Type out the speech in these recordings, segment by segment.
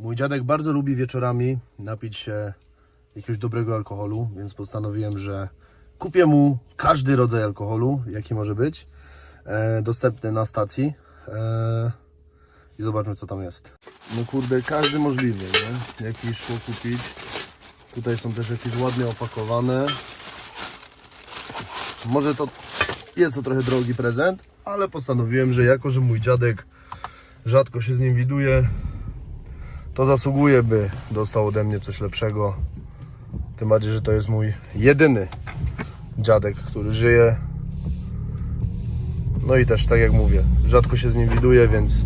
Mój dziadek bardzo lubi wieczorami napić się jakiegoś dobrego alkoholu, więc postanowiłem, że kupię mu każdy rodzaj alkoholu, jaki może być, e, dostępny na stacji. E, I zobaczmy, co tam jest. No kurde, każdy możliwy, nie? Jaki szło kupić. Tutaj są też jakieś ładnie opakowane. Może to jest to trochę drogi prezent, ale postanowiłem, że jako, że mój dziadek rzadko się z nim widuje, to zasługuje, by dostał ode mnie coś lepszego. Tym bardziej, że to jest mój jedyny dziadek, który żyje. No i też, tak jak mówię, rzadko się z nim widuję, więc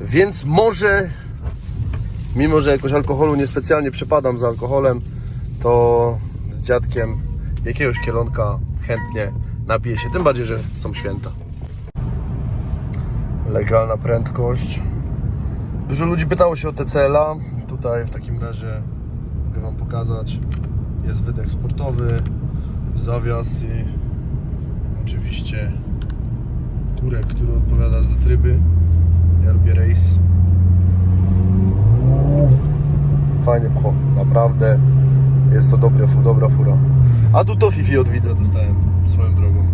więc może mimo, że jakoś alkoholu niespecjalnie przepadam za alkoholem, to z dziadkiem jakiegoś kielonka chętnie napiję się, tym bardziej, że są święta. Legalna prędkość. Dużo ludzi pytało się o TCL-a. Tutaj w takim razie mogę Wam pokazać. Jest wydech sportowy, zawias i oczywiście kurek, który odpowiada za tryby. Ja lubię race. Fajnie pcho, naprawdę jest to dobra fura. A tu to Fifi od widza dostałem swoją drogą.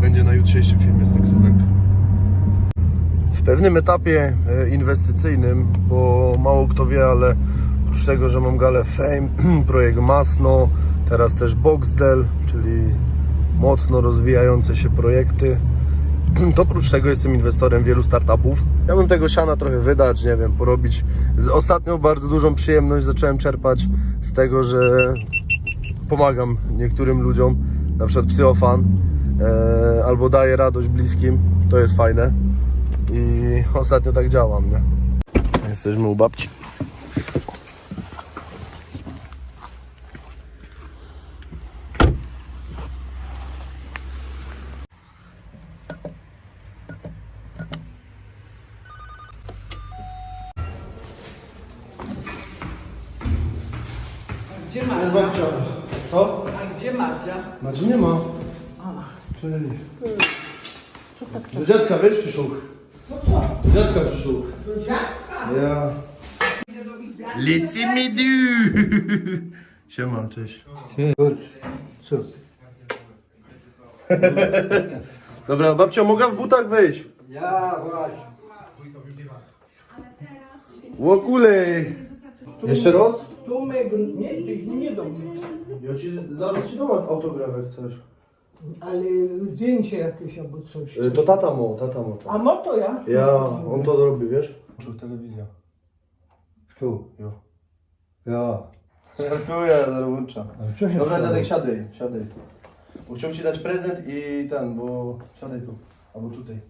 Będzie na jutrzejszym filmie z taksówek. W pewnym etapie e, inwestycyjnym, bo mało kto wie, ale oprócz tego, że mam galę Fame, projekt Masno, teraz też Boxdel, czyli mocno rozwijające się projekty, to oprócz tego jestem inwestorem wielu startupów. Ja bym tego siana trochę wydać, nie wiem, porobić. Ostatnio bardzo dużą przyjemność zacząłem czerpać z tego, że pomagam niektórym ludziom, na przykład psyofan, e, albo daję radość bliskim, to jest fajne. I ostatnio tak działam, nie? Jesteśmy u babci. Gdzie? Babcia, co? A gdzie Madzia? Madzi nie ma. A, Cześć. Do dziadka, wiesz, przyszł. Dziadka przyszł. Do dziadka? Ja. Licy mi du. Siema, cześć. Co? Dobra, babcia, mogę w butach wejść? Ja właśnie. Łokulej. Jeszcze raz? Tu mego, nie, nie do mnie. Ja ci, zaraz ci dam autograf, jak chcesz. Ale zdjęcie jakieś albo coś. Y, To tata mu, tata mu. A mo to ja? Ja, on to robi, wiesz? Czuł telewizja. Tu. Jo. Ja. Żartuję, zaraz włączam. A co się Dobra, stało? dziadek, siadaj, siadaj. Bo chciał ci dać prezent i ten, bo siadaj tu, albo tutaj.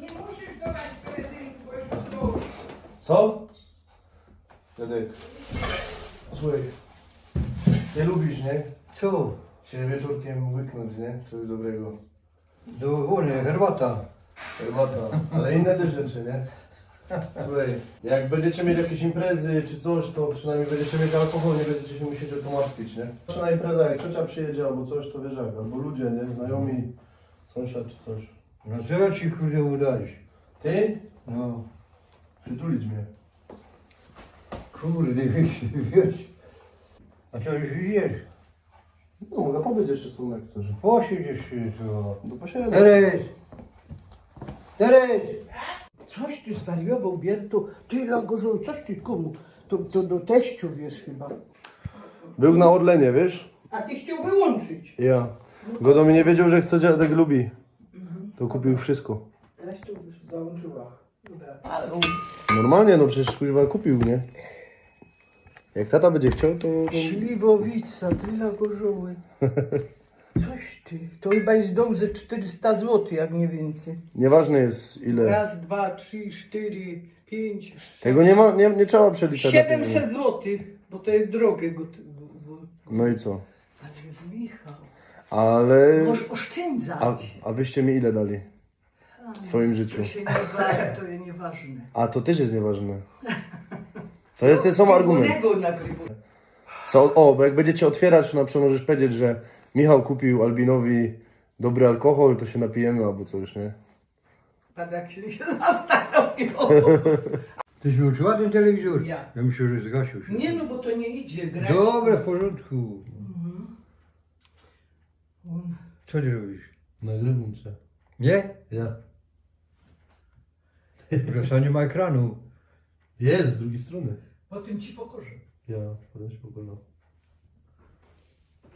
Nie musisz dawać prezentu, bo już. Co? Dziadek. Słuchaj, nie lubisz, nie? Co? Się wieczorkiem łyknąć, nie? Coś dobrego. Do wody, herbata. Herbata, ale inne też rzeczy, nie? Słuchaj, jak będziecie mieć jakieś imprezy czy coś, to przynajmniej będziecie mieć alkohol, nie będziecie się musieć o to martwić, nie? Czy na imprezach, jak ciocia przyjedzie albo coś, to wiesz jak, albo ludzie, nie? Znajomi, sąsiad czy coś. No co ci kurde udać? Ty? No. Przytulić mnie. Kurde, wiesz, wiesz. A co już widzisz? No, mogę powiedzieć jeszcze. Posiedziesz się tu. No posiadam. Teres! Teres! Coś ty zwariował, Biertu. Ty Lagorzu, coś ty komu? To, to do teściu wiesz chyba. Był na Orlenie, wiesz? A ty chciał wyłączyć. Ja. Godo mi nie wiedział, że chce dziadek lubi. To kupił wszystko. Teraz tu załączyła. Dobra. Ale Normalnie, no przecież kuźwa kupił, nie? Jak tata będzie chciał, to... Śliwowica, ty Lagorzoły. Coś ty. To chyba jest dom ze 400 zł, jak nie więcej. Nieważne jest ile. Raz, dwa, trzy, cztery, pięć, sześć. Tego nie ma, nie, nie trzeba przeliczać. na tego. 700 zł, bo to jest drogie. Go, go, go. No i co? Ale Michał, Ale... możesz A, oszczędzać. a wyście mi ile dali? W swoim życiu. To się nie wa- to jest nieważne. A to też jest nieważne. To jest ten sam argument. Innego nagrywa. Co, o, bo jak będziecie otwierać, to na przykład możesz powiedzieć, że Michał kupił Albinowi dobry alkohol, to się napijemy albo coś, nie? Tak jak się zastanowił. Tyś wyłączyła ten telewizor? Ja. Ja myślę, że zgasił się. Nie no, bo to nie idzie grać. Dobra, w porządku. On- Co ty robisz? Nagrywam cię. Nie? Ja. Proszę, nie ma ekranu. Jest, z drugiej strony. Potem ci pokorzę. Ja, potem się poglądam.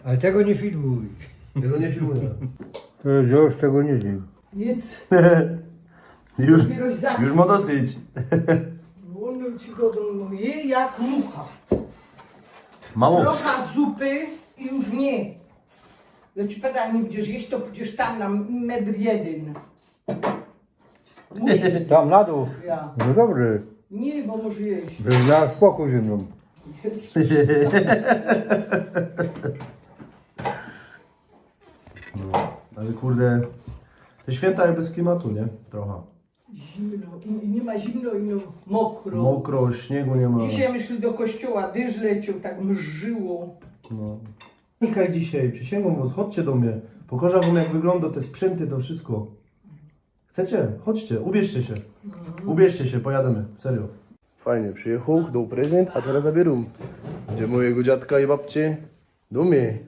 Ale tego nie filmuj. Tego nie filmuję. To już tego nie zjem. Jedz, już, za. już ma dosyć. Wolno ci go do je jak mucha. Mało. Trochę zupy i już nie. Ja ci pytam, nie będziesz jeść, to pójdziesz tam na metr jeden. Musisz. Tam na dół. Ja. No dobrze. Nie, bo może jeść. Bym miał spokój ze mną. Jezus. Ale kurde, te święta jak bez klimatu, nie? Trochę. Zimno. I nie ma zimno i no mokro. Mokro, śniegu nie ma. Dzisiaj myśmy do kościoła, dyż leciał, tak mrzyło. No. Nikaj dzisiaj, przysięgam chodźcie do mnie. Pokażę wam jak wygląda te sprzęty, to wszystko. Chcecie? Chodźcie, ubierzcie się. Ubierzcie się, pojadziemy, serio. Fajnie, przyjechał, dał prezent, a teraz zabieram. Gdzie mojego dziadka i babci? Do mnie.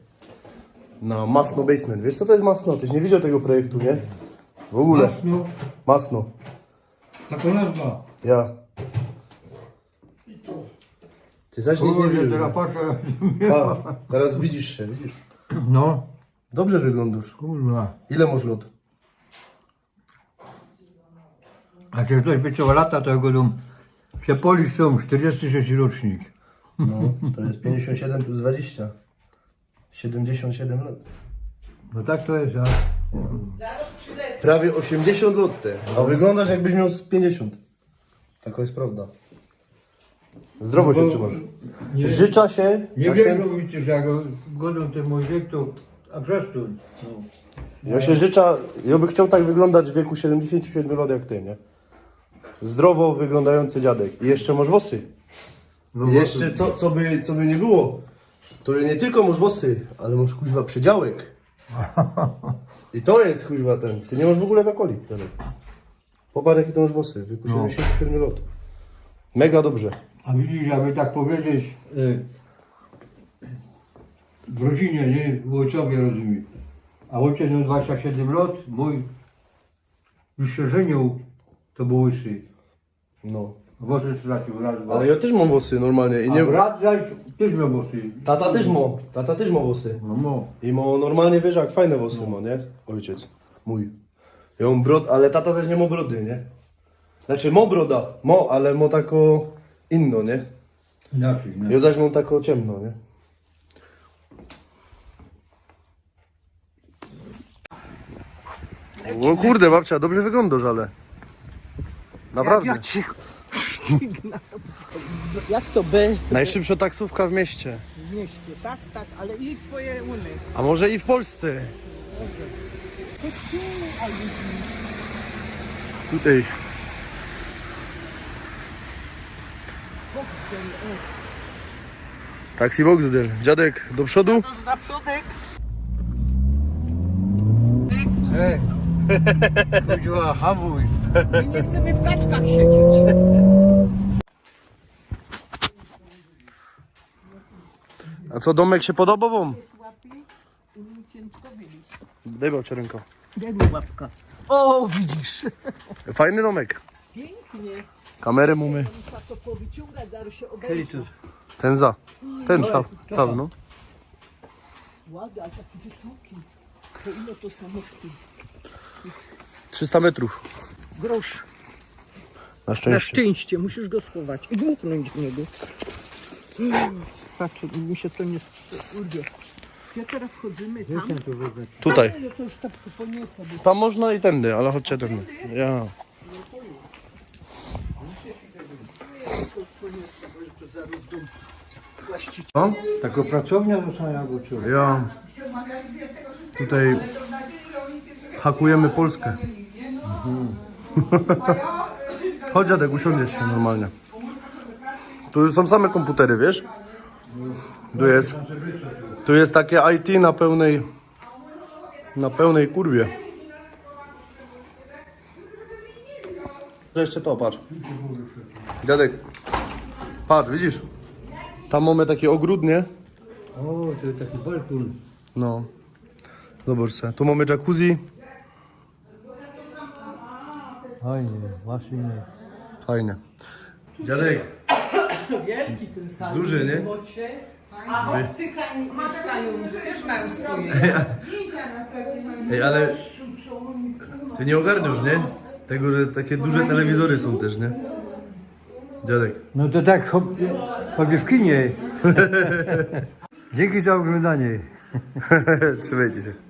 Na Masno Basement. Wiesz co to jest Masno? Tyś nie widział tego projektu, nie? W ogóle. No, Masno. taką nazwa. Ja. Ty zaś nie Kurde, widział. teraz patrzę. A, teraz widzisz się, widzisz. No, Dobrze wyglądasz. kurwa. Ile masz lat? A czy ktoś by co lata, to ja go dam się policzą 46 rocznik. No, to jest 57 plus 20. 77 lat. No tak to jest, a Zaraz przylecę. Prawie 80 lat ty. A wyglądasz jakbyś miał z 50. Taka jest prawda. Zdrowo się No bo- trzymasz. nie, Życza się nie na wierzą święta. mi też, jak godą ten mój wiek, to a przestań. No. Ja się życzę, ja bym chciał tak wyglądać w wieku 77 lat jak ty, nie? Zdrowo wyglądający dziadek. I jeszcze masz włosy. No I jeszcze co, co, by, co by nie było, to nie tylko masz włosy, ale masz kuźwa przedziałek. I to jest kuźwa ten. Ty nie masz w ogóle zakoli. dziadek. Popatrz jakie to masz włosy w wieku No. 77 lat. Mega dobrze. A widzisz, aby tak powiedzieć, y, w rodzinie, nie, w ojcowie rozumiem. A ojciec miał 27 lat, mój już się żenił, to był łysy. No. Włosy stracił raz, dwa. Ale ja też mam włosy normalnie. I A nie... brat zaś też miał włosy. Tata też ma. Tata też ma włosy. No mo. I ma normalnie wiesz jak fajne włosy ma, nie? Ojciec. Mój. Ja mam brod, ale tata też nie ma brody, nie? Znaczy ma broda, mo, ale ma tako inno, nie? Inaczej, nie? Ja zaś mam tako ciemno, nie? O kurde babcia, dobrze wyglądasz, ale... Naprawdę. Ja cicho. Jak to by Najszybsza taksówka w mieście. w mieście? Tak, tak, ale i twoje umy. A może i w Polsce. Tutaj. Taksi Voxdel. Dziadek do przodu. Toż na przodek. Hej! Chodziła, hamuj! My nie chcemy w kaczkach siedzieć. A co, domek się podoba wam? Ciężko wyjść. Daj babcia rękę. Daj mi łapka. O, widzisz. Fajny domek. Pięknie. Kamerę mamy. Muszę to powyciągać, zaraz się Hej, obejrzę. tu. Ten za. Ten cały, cały no. Ładny, ale taki wysoki. To ile to samo sztuk? 300 metrów. Grosz. Na Na szczęście. szczęście, musisz go schować i dmuchnąć w niego. Patrz, mi się to nie urwie. Ja teraz wchodzimy tam. Jestem tu wezmę. Tutaj. Ale to już tak poniosę, bo Tam można i tędy, ale chodźcie tędy. Ja. No? Taka pracownia została co? Ja. Tutaj hakujemy Polskę. Chodź dziadek, usiądziesz się normalnie. Tu są same komputery, wiesz? Tu jest, tu jest takie IT na pełnej, na pełnej kurwie. Jeszcze to, patrz. Dziadek, patrz, widzisz? Tam mamy takie ogródnie. O, to jest taki balkon. No. Zobacz se. Tu mamy jacuzzi. Fajnie, maszyny. Fajnie. Dziadek, Wielki ten salon. Duży, nie? A chłopcy kań- mieszkają, też mają swoje. ej, ale ty nie ogarniasz, nie? Tego, że takie duże telewizory są też, nie? Dziadek. No to tak choćby w kinie. Dzięki za oglądanie. Trzymajcie się.